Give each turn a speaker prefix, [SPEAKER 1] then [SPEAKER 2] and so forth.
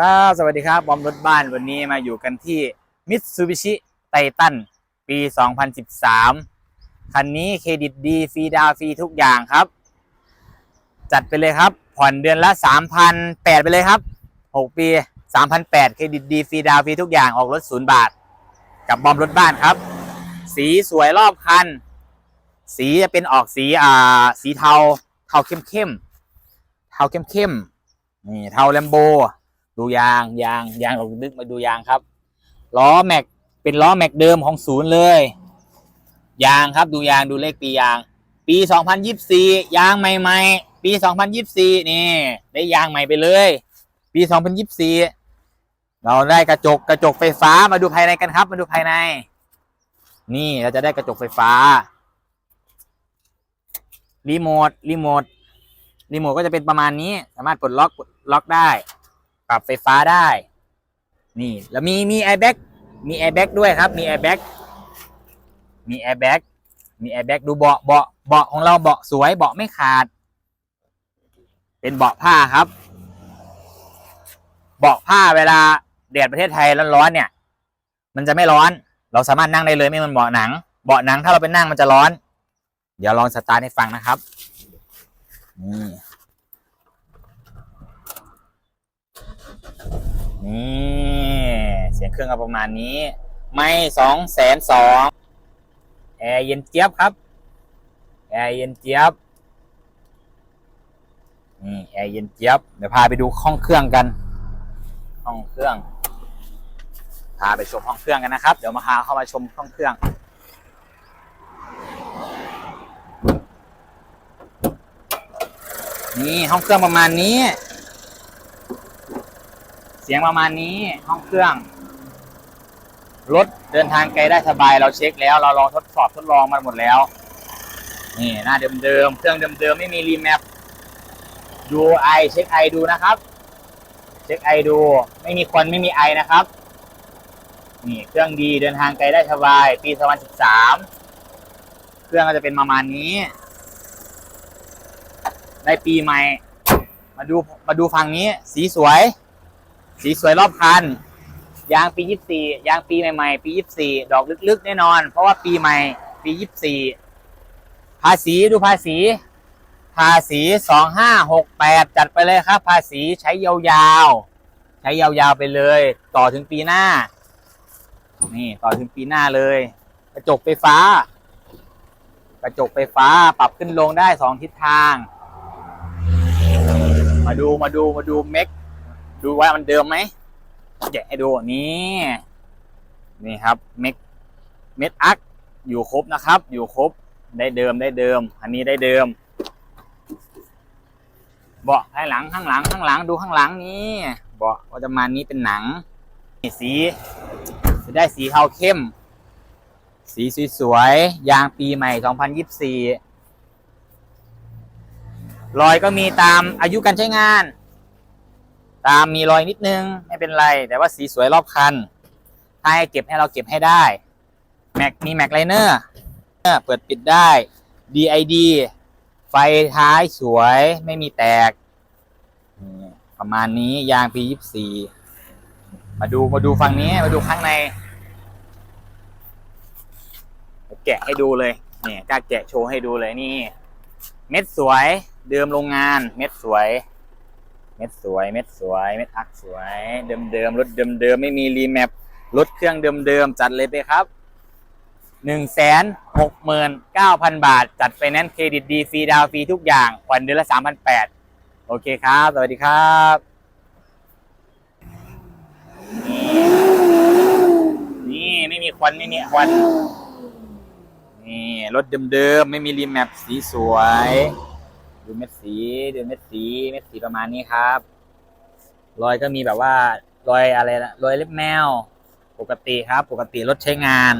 [SPEAKER 1] ครับสวัสดีครับบอมรถบ้านวันนี้มาอยู่กันที่มิตซูบิชิไททันปี 2013 คันนี้เครดิตดีฟรีดาวฟรีทุกอย่างครับ จัดไปเลยครับ ผ่อนเดือนละ3,008ไปเลยครับ 6 ปี3,008เครดิตดีฟรีดาวฟรีทุกอย่างออกรถศูนย์บาท กับบอมรถบ้านครับ สีสวยรอบคัน สีจะเป็นออกสีอ่าสีเทาเทาเข้มเข้มเทาเข้มเข้มนี่เทาแลมโบ ดูยางยางยางเราดึกมาดูยางครับล้อแม็กเป็นล้อแม็กเดิมของศูนย์เลย ยางครับดูยางดูเลขปียาง ปี 2024 ยางใหม่ๆ ปี 2024 นี่ ได้ยางใหม่ไปเลย ปี 2024 เราได้กระจกกระจกไฟฟ้ามาดูภายในกันครับ มาดูภายใน นี่เราจะได้กระจกไฟฟ้ารีโมทรีโมทรีโมทก็จะเป็นประมาณนี้ สามารถปลดล็อกปลดล็อกได้ ปรับไฟฟ้าได้ นี่ แล้วมีมีแอร์แบ็กมีแอร์แบ็กด้วยครับ มีแอร์แบ็กมีแอร์แบ็กมีแอร์แบ็กดูเบาะเบาะเบาะของเราเบาะสวยเบาะไม่ขาด เป็นเบาะผ้าครับ เบาะผ้าเวลาแดดประเทศไทยร้อนๆเนี่ย มันจะไม่ร้อน เราสามารถนั่งได้เลยไม่มันเบาะหนัง เบาะหนังถ้าเราไปนั่งมันจะร้อน เดี๋ยวลองสตาร์ทให้ฟังนะครับนี่ นี่เสียงเครื่องก็ประมาณนี้ ไม่สองแสนสองแอร์เย็นเจี๊ยบครับแอร์เย็นเจี๊ยบนี่แอร์เย็นเจี๊ยบเดี๋ยวพาไปดูห้องเครื่องกัน ห้องเครื่อง พาไปชมห้องเครื่องกันนะครับ เดี๋ยวมาพาเข้ามาชมห้องเครื่องนี่ห้องเครื่องประมาณนี้ สียงประมาณนี้ห้องเครื่องรถเดินทางไกลได้สบายเราเช็คแล้ว เราลองทดสอบทดลองมาหมดแล้ว นี่หน้าเดิมๆเครื่องเดิมๆไม่มีรีแมปดูไอเช็คไอดูนะครับ เช็คไอดู ไม่มีควันไม่มีไอนะครับ นี่เครื่องดีเดินทางไกลได้สบาย ปี2013 เครื่องก็จะเป็นประมาณนี้ ได้ปีใหม่ มาดูมาดูฝั่งนี้ สีสวย สีสวยรอบคัน ยางปี 24 ยางปีใหม่ๆ ปี 24 ดอกลึกๆ แน่นอน เพราะว่าปีใหม่ ปี 24 ภาษีดูภาษี ภาษี2568 จัดไปเลยครับ ภาษีใช้ยาวๆ ใช้ยาวๆไปเลย ต่อถึงปีหน้า นี่ต่อถึงปีหน้าเลย กระจกไฟฟ้า กระจกไฟฟ้าปรับขึ้นลงได้สองทิศทาง มาดูมาดูมาดูเม็ก ดูว่ามันเดิมไหมแกะให้ดูนี่นี่ครับเม็กเม็ดอักอยู่ครบนะครับ อยู่ครบได้เดิมได้เดิม อันนี้ได้เดิม เบาะข้างหลังข้างหลังข้างหลังดูข้างหลังนี่เบาะก็จะมานี้เป็นหนังนี่สีจะได้สีเทาเข้ม สีสวยๆยางปีใหม่ 2024รอยก็มีตามอายุการใช้งาน ตามมีรอยนิดนึงไม่เป็นไร แต่ว่าสีสวยรอบคัน ถ้าให้เก็บให้เราเก็บให้ได้แม็กมีแม็กไลเนอร์เปิดปิดได้ DID ไฟท้ายสวยไม่มีแตก ประมาณนี้ยาง P24 มาดูมาดูฝั่งนี้มาดูข้างในแกะให้ดูเลยเนี่ยกล้าแกะโชว์ให้ดูเลยนี่ เม็ดสวยเดิมโรงงาน เม็ดสวย เม็ดสวยเม็ดสวยเม็ดอักสวย เดิมเดิมรถเดิมเดิมไม่มีรีแมปรถเครื่องเดิมเดิมจัดเลยไปครับหนึ่งแสนหกหมื่นเก้าพันบาท จัดไฟแนนซ์เครดิตดีฟรีดาวฟรีทุกอย่างผ่อนเดือนละสามพันแปดโอเคครับ สวัสดีครับนี่ไม่มีควันไม่มีควันนี่รถเดิมๆไม่มีรีแมปสีสวย ดูเม็ดสีดูเม็ดสีเม็ดสีประมาณนี้ครับ รอยก็มีแบบว่ารอยอะไรนะรอยเล็บแมว ปกติครับ ปกติรถใช้งาน